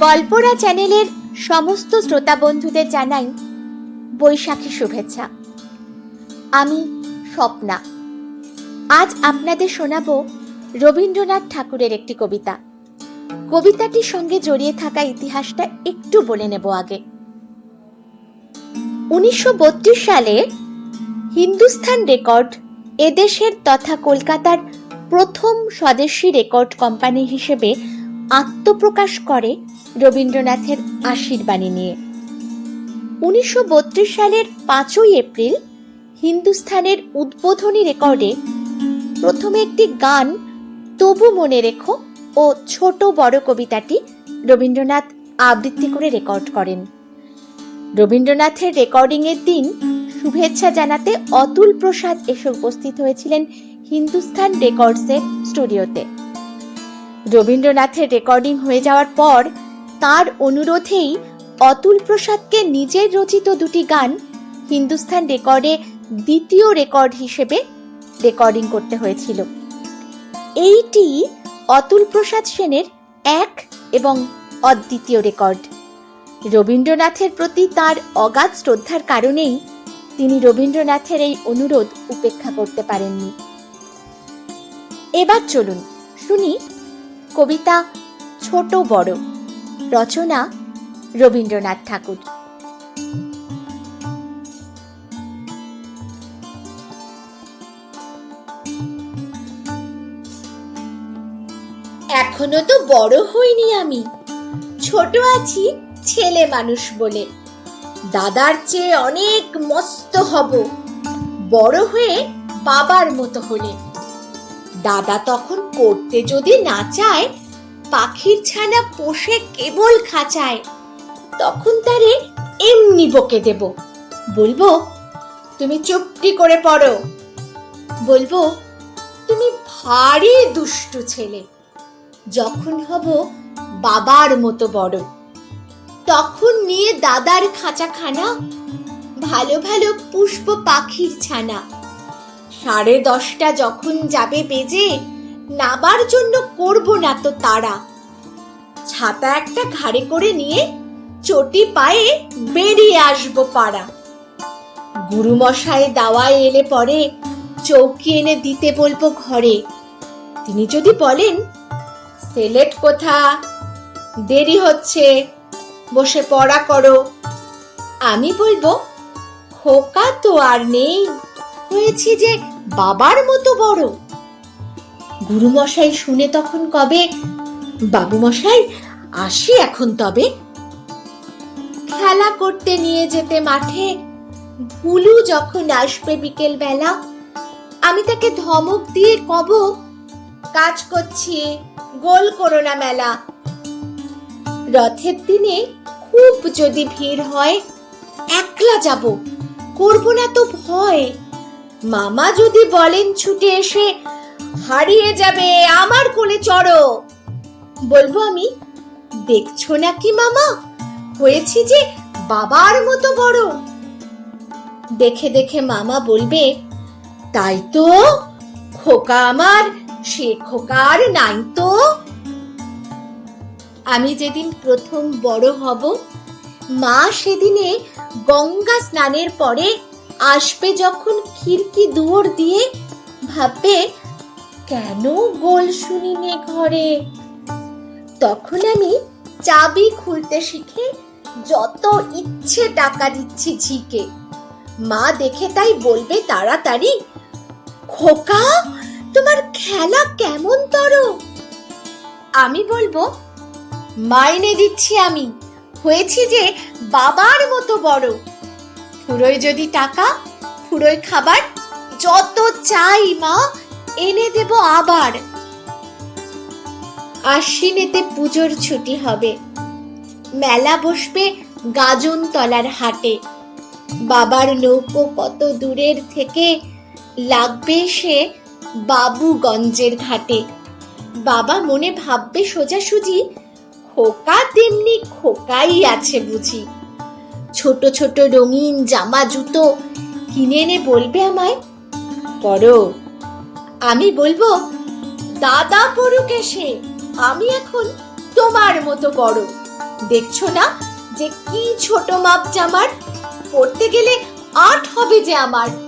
গল্পরা চ্যানেলের সমস্ত শ্রোতা বন্ধুদের জানাই বৈশাখী শুভেচ্ছা। আমি স্বপ্না। আজ আপনাদের শোনাবো রবীন্দ্রনাথ ঠাকুরের একটি কবিতা। কবিতাটির সঙ্গে জড়িয়ে থাকা ইতিহাসটা একটু বলে নেব আগে। উনিশশো বত্রিশ সালে হিন্দুস্থান রেকর্ড এদেশের তথা কলকাতার প্রথম স্বদেশী রেকর্ড কোম্পানি হিসেবে আত্মপ্রকাশ করে রবীন্দ্রনাথের আশীর্বাণী নিয়ে। উনিশশো বত্রিশ সালের পাঁচই এপ্রিল হিন্দুস্থানের উদ্বোধনী রেকর্ডে প্রথমে একটি গান তবু মনে রেখো ও ছোট বড় কবিতাটি রবীন্দ্রনাথ আবৃত্তি করে রেকর্ড করেন। রবীন্দ্রনাথের রেকর্ডিংয়ের দিন শুভেচ্ছা জানাতে অতুল প্রসাদ এসে উপস্থিত হয়েছিলেন হিন্দুস্থান রেকর্ডসের স্টুডিওতে। রবীন্দ্রনাথের রেকর্ডিং হয়ে যাওয়ার পর, তার অনুরোধেই অতুল প্রসাদকে নিজের রচিত দুটি গান হিন্দুস্থান রেকর্ডে দ্বিতীয় রেকর্ড হিসেবে রেকর্ডিং করতে হয়েছিল। এইটি অতুল প্রসাদ সেনের এক এবং অদ্বিতীয় রেকর্ড রবীন্দ্রনাথের প্রতি তার অগাধ শ্রদ্ধার কারণেই তিনি রবীন্দ্রনাথের এই অনুরোধ উপেক্ষা করতে পারেননি। এবার চলুন শুনি কবিতা ছোট বড়। রচনা রবীন্দ্রনাথ ঠাকুর। এখনও তো বড় হইনি আমি। ছোট আছি ছেলে মানুষ বলে। দাদার চেয়ে অনেক মস্ত হব। বড় হয়ে বাবার মতো হলে। দাদা তখন করতে যদি না চায়, পাখির ছানা পোষে কেবল খাঁচায়। তখন তারে এমনি বকে দেব। বলব, তুমি চুপটি করে পড়ো। বলব, তুমি ভারী দুষ্টু ছেলে। যখন হব বাবার মতো বড়। তখন নিয়ে দাদার খাঁচাখানা ভালো ভালো পুষ্প পাখির ছানা সাড়ে দশটা যখন যাবে বেজে নাবার জন্য করব না তো তারা। ছাতা একটা ঘাড়ে করে নিয়ে চটি পায়ে বেরিয়ে আসব পাড়া। গুরুমশাই দাওয়ায় এলে পরে চৌকি এনে দিতে বলব ঘরে। তিনি যদি বলেন, সেলেট কোথা? দেরি হচ্ছে, বসে পড়া করো। আমি বলব, খোকা তো আর নেই। হয়েছি যে বাবার মতো বড়। গুরুমশাই শুনে তখন কবে বাবু মশাই আসি এখন তবে? খেলা করতে নিয়ে যেতে মাঠে ভুলু যখন আসবে বিকেল বেলা আমি তাকে ধমক দিয়ে কব, কাজ করছি, গোল করো না মেলা। রথের দিনে খুব যদি ভিড় হয়, একলা যাব, করব না তো ভয়। মামা যদি বলেন ছুটে এসে, হারিয়ে যাবে আমার কোলে চড়ো। বলব আমি, দেখছ নাকি মামা? হয়েছি যে বাবার মতো বড়। দেখে দেখে মামা বলবে, তাই তো, খোকা আমার, সে খোকার নাই তো। আমি যেদিন প্রথম বড় হব, মা সেদিনে গঙ্গা স্নানের পরে আসবে যখন খিড়কি দুয়ার দিয়ে ভাববে, কেন গোল শুনিনে ঘরে? তখন আমি চাবি খুলতে শিখে যত ইচ্ছে টাকা দিচ্ছি ঝিকে। মা দেখে তাই বলবে তাড়াতাড়ি, খোকা, তোমার খেলা কেমন তর? আমি বলব মাইনে দিচ্ছি আমি, হয়েছি যে বাবার মতো বড়। ফুরোয় যদি টাকা, ফুরোয় খাবার, যত চাই মা, এনে দেব আবার। আশ্বিনেতে পুজোর ছুটি হবে। মেলা বসবে গাজন তলার হাটে। বাবার নৌকো কত দূরের থেকে লাগবে সে বাবুগঞ্জের ঘাটে। বাবা মনে ভাববে সোজাসুজি, খোকা তেমনি খোকাই আছে বুঝি। ছোট ছোট রঙিন জামা, জুতো কিনে এনে বলবে আমায়? পড়ো আমি বলব, দাদা পড়ুক এসে, আমি এখন তোমার মতো বড়। দেখছ না যে কি ছোট মাপ জামার? পড়তে গেলে আট হবে যে আমার।